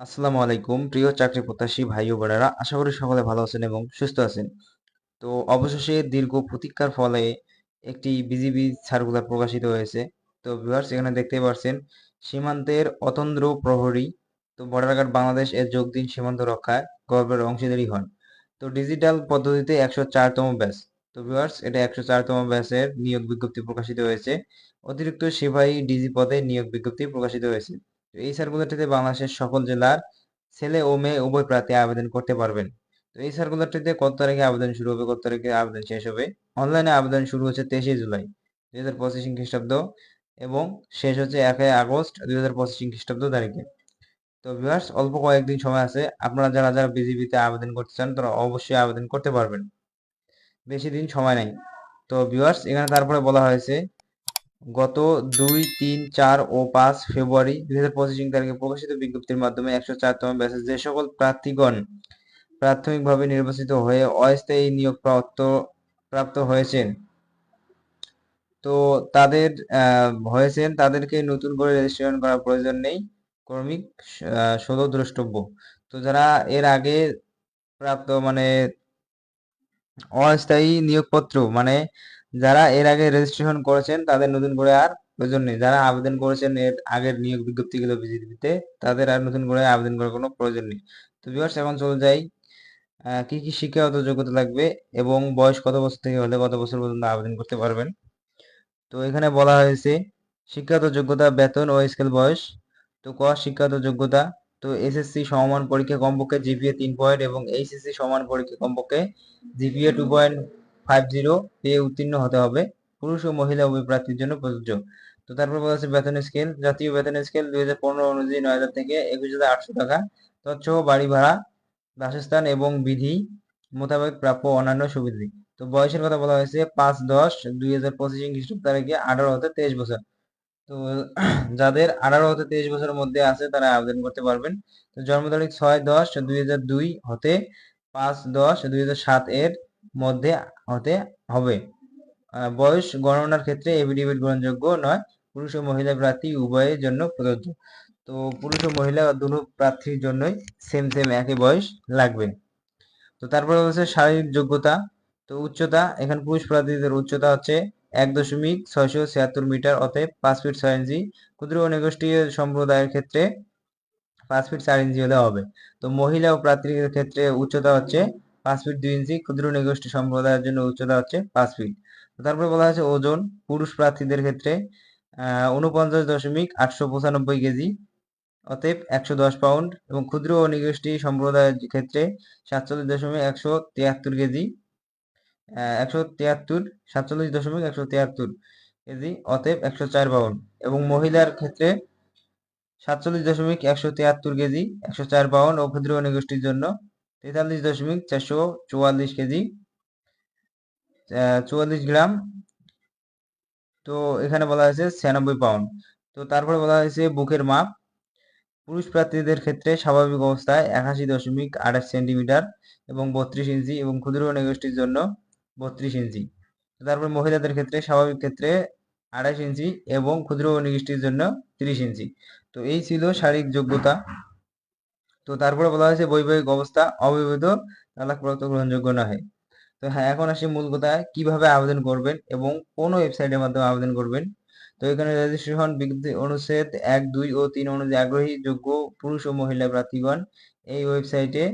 আসসালামু আলাইকুম। প্রিয় চাকরি প্রত্যাশী ভাই ও বোনেরা, আশা করি সকলে ভালো আছেন এবং সুস্থ আছেন। তো অবশেষে দীর্ঘ প্রতীক্ষার ফলে একটি বিজিবি সার্কুলার প্রকাশিত হয়েছে। তো ভিউয়ার্স, এখানে দেখতে পাচ্ছেন, সীমান্তের অতন্দ্র প্রহরী, তো বর্ডার গার্ড বাংলাদেশ এর যোগ দিন সীমান্ত রক্ষায় গর্বের অংশীদারি হন। তো ডিজিটাল পদ্ধতিতে একশো চারতম ব্যাচ। তো ভিউয়ার্স, এটা একশো চারতম ব্যাচের নিয়োগ বিজ্ঞপ্তি প্রকাশিত হয়েছে। অতিরিক্ত সিপাহী ডিজি পদে নিয়োগ বিজ্ঞপ্তি প্রকাশিত হয়েছে। এই সার্কুলারটিতে বাংলাদেশের সকল জেলার ছেলে ও মেয়ে উভয় প্রার্থী আবেদন করতে পারবেন। তো এই সার্কুলারটিতে কত তারিখে আবেদন শুরু হবে, কত তারিখে আবেদন শেষ হবে? অনলাইনে আবেদন শুরু হচ্ছে তেইশে জুলাই, দুই হাজার পঁচিশ খ্রিস্টাব্দ এবং শেষ হচ্ছে একই আগস্ট, দুই হাজার পঁচিশ খ্রিস্টাব্দ তারিখে। তো ভিউয়ার্স অল্প কয়েকদিন সময় আছে, আপনারা যারা যারা বিজিবিতে আবেদন করতে চান, তারা অবশ্যই আবেদন করতে পারবেন। বেশি দিন সময় নেই। তো ভিউয়ার্স এখানে তারপরে বলা হয়েছে গত দুই, তিন, চার ও পাঁচ ফেব্রুয়ারি দুই হাজার পঁচিশ তারিখে প্রকাশিত বিজ্ঞপ্তির মাধ্যমে একশো চারতম ব্যাচে যে সকল প্রার্থীগণ প্রাথমিকভাবে নির্বাচিত হয়ে অস্থায়ী নিয়োগ প্রাপ্ত প্রাপ্ত হয়েছেন, তো তাদের হয়েছেন, তাদেরকে নতুন করে রেজিস্ট্রেশন করার প্রয়োজন নেই, কর্মিক ষোলো দ্রষ্টব্য তো যারা এর আগে প্রাপ্ত মানে অস্থায়ী নিয়োগপত্র মানে যারা এর আগে রেজিস্ট্রেশন করেছেন, তাদের নতুন করে আর প্রয়োজন নেই। যারা আবেদন করেছেন, এর আগের নিয়োগ বিজ্ঞপ্তিগুলো বিজিবিতে তাদের আর নতুন করে আবেদন করার কোনো প্রয়োজন নেই। তো ভিউয়ার্স এখন চলে যাই। কি কি শিক্ষাগত যোগ্যতা লাগবে এবং বয়স কত বছর থেকে হলে কত বছর পর্যন্ত আবেদন করতে পারবেন? তো এখানে বলা হয়েছে, শিক্ষাগত যোগ্যতা, বেতন ও স্কেল বয়স, তো ক, শিক্ষাগত যোগ্যতা, তো এসএসসি সমমান পরীক্ষা কমপক্ষে জিপিএ তিন পয়েন্ট এবং এইচএসসি সমান পরীক্ষা কমপক্ষে GPA two point five zero পেয়ে উত্তীর্ণ হতে হবে। পুরুষ ও মহিলা উভয় প্রার্থীর জন্য প্রযোজ্য। তো তারপর বলা হচ্ছে বেতন স্কেল জাতীয় বেতন স্কেল দুই হাজার পনেরো অনুযায়ী নয় হাজার থেকে একুশ হাজার আটশো টাকা। তৎসহ বাড়ি ভাড়া, বাসস্থান এবং বিধি মোতাবেক প্রাপ্য অন্যান্য সুবিধা। তো বয়সের কথা বলা হয়েছে পাঁচ দশ দুই হাজার পঁচিশ খ্রিস্টাব্দ তারিখে আঠারো হতে তেইশ বছর। তো যাদের আঠারো হতে তেইশ বছরের মধ্যে আছে তারা আবেদন করতে পারবেন। তো জন্ম তারিখ ছয় দশ দুই হাজার দুই হতে পাঁচ দশ দুই হাজার সাত এর মধ্যে হতে হবে। বয়স গণনার ক্ষেত্রে এফিডেভিট গ্রহণযোগ্য নয়। পুরুষ ও মহিলা প্রার্থী উভয়ের জন্য প্রযোজ্য। তো পুরুষ ও মহিলা দুটো প্রার্থীর জন্যই সেম সেম একই বয়স লাগবে। তো তারপরে হচ্ছে শারীরিক যোগ্যতা। তো উচ্চতা, এখানে পুরুষ প্রার্থীদের উচ্চতা হচ্ছে এক দশমিক ছয়শো ছিয়াত্তর মিটার, অতএব পাঁচ ফিট ছয় ইঞ্চি। ক্ষুদ্র ও নিগোষ্ঠীয় সম্প্রদায়ের ক্ষেত্রে পাঁচ ফিট চার ইঞ্চি হলে হবে। তো মহিলা ও প্রার্থীদের ক্ষেত্রে উচ্চতা হচ্ছে পাঁচ ফিট দুই ইঞ্চি ক্ষুদ্র নিগোষ্ঠী সম্প্রদায়ের জন্য উচ্চতা হচ্ছে পাঁচ ফিট তারপরে বলা হয়েছে ওজন পুরুষ প্রার্থীদের ক্ষেত্রে উনপঞ্চাশ দশমিক আটশো পঁচানব্বই কেজি, অতএব একশো দশ পাউন্ড এবং ক্ষুদ্র ও নিগোষ্ঠী সম্প্রদায়ের ক্ষেত্রে সাতচল্লিশ দশমিক একশো তিয়াত্তর কেজি একশো তিয়াত্তর, সাতচল্লিশ দশমিক একশো তিয়াত্তর কেজি, অতএব একশো চার পাউন্ড এবং মহিলার ক্ষেত্রে সাতচল্লিশ দশমিক একশো তিয়াত্তর কেজি, একশো চার পাউন্ড ও ক্ষুদ্র নিগোষ্ঠীর জন্য তেতাল্লিশ দশমিক চারশো চুয়াল্লিশ কেজি চুয়াল্লিশ গ্রাম। তো এখানে বলা হয়েছে ছিয়ানব্বই পাউন্ড তো তারপরে বলা হয়েছে বুকের মাপ। পুরুষ প্রার্থীদের ক্ষেত্রে স্বাভাবিক অবস্থায় একাশি দশমিক আঠাশ সেন্টিমিটার এবং বত্রিশ ইঞ্চি এবং ক্ষুদ্র নিগোষ্ঠীর জন্য বত্রিশ ইঞ্চি। তারপর মহিলাদের ক্ষেত্রে স্বাভাবিক ক্ষেত্রে আঠাশ ইঞ্চি এবং ক্ষুদ্র নিগোষ্ঠীর জন্য তিরিশ ইঞ্চি। তো এই ছিল শারীরিক যোগ্যতা। তো তারপরে বলা হয়েছে বৈবাহিক অবস্থা অবৈধ তালাকপ্রাপ্ত গ্রহণযোগ্য নহে। তো হ্যাঁ এখন আসি মূল কথা কীভাবে আবেদন করবেন এবং কোন ওয়েবসাইটের মাধ্যমে আবেদন করবেন? তো এখানে রেজিস্ট্রেশন বিজ্ঞপ্তি অনুচ্ছেদ এক, দুই ও তিন অনুযায়ী আগ্রহী, যোগ্য পুরুষ ও মহিলা প্রার্থীগণ এই ওয়েবসাইটে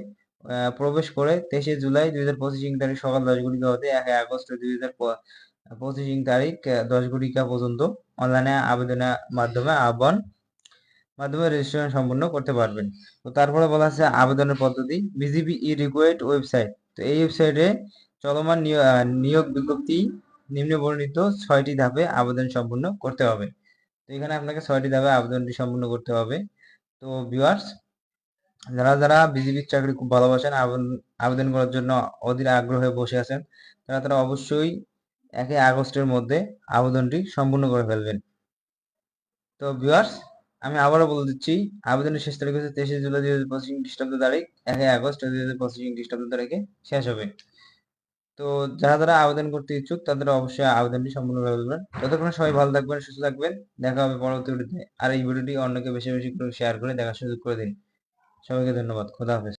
প্রবেশ করে তেইশে জুলাই দুই হাজার পঁচিশ তারিখ সকাল দশ ঘটিকা হতে এক আগস্ট দুই হাজার পঁচিশ তারিখ দশ ঘটিকা পর্যন্ত অনলাইনে আবেদনের মাধ্যমে আহ্বান মাধ্যমে রেজিস্ট্রেশন সম্পূর্ণ করতে পারবেন। তো তারপরে বলা আছে আবেদনের পদ্ধতি বিজিবি ই রিকোয়েড ওয়েবসাইট তো এই ওয়েবসাইটে চলমান নিয়োগ বিজ্ঞপ্তি নিম্ন বর্ণিত ছয়টি ধাপে আবেদন সম্পূর্ণ করতে হবে। তো এখানে আপনাকে ছয়টি ধাপে আবেদনটি সম্পূর্ণ করতে হবে। তো ভিউয়ার্স যারা যারা বিজিবির চাকরি খুব ভালোবাসেন, আবেদন করার জন্য অধীর আগ্রহে বসে আছেন, তারা তারা অবশ্যই একে আগস্টের মধ্যে আবেদনটি সম্পূর্ণ করে ফেলবেন। তো ভিউয়ার্স আমি আবারও বলে দিচ্ছি, আবেদনের শেষ তারিখ হচ্ছে তেইশে জুলাই দুই হাজার পঁচিশ খ্রিস্টাব্দ তারিখ একই আগস্ট দুই হাজার পঁচিশ খ্রিস্টাব্দ তারিখে শেষ হবে। তো যারা যারা আবেদন করতে ইচ্ছুক, তাদের অবশ্যই আবেদনটি সম্পূর্ণ দেবেন। ততক্ষণ সবাই ভালো থাকবেন, সুস্থ থাকবেন। দেখা হবে পরবর্তী ভিডিওতে। আর এই ভিডিওটি অন্যকে বেশি বেশি করে শেয়ার করে দেখার সুযোগ করে দিন। সবাইকে ধন্যবাদ। খোদা হাফেজ।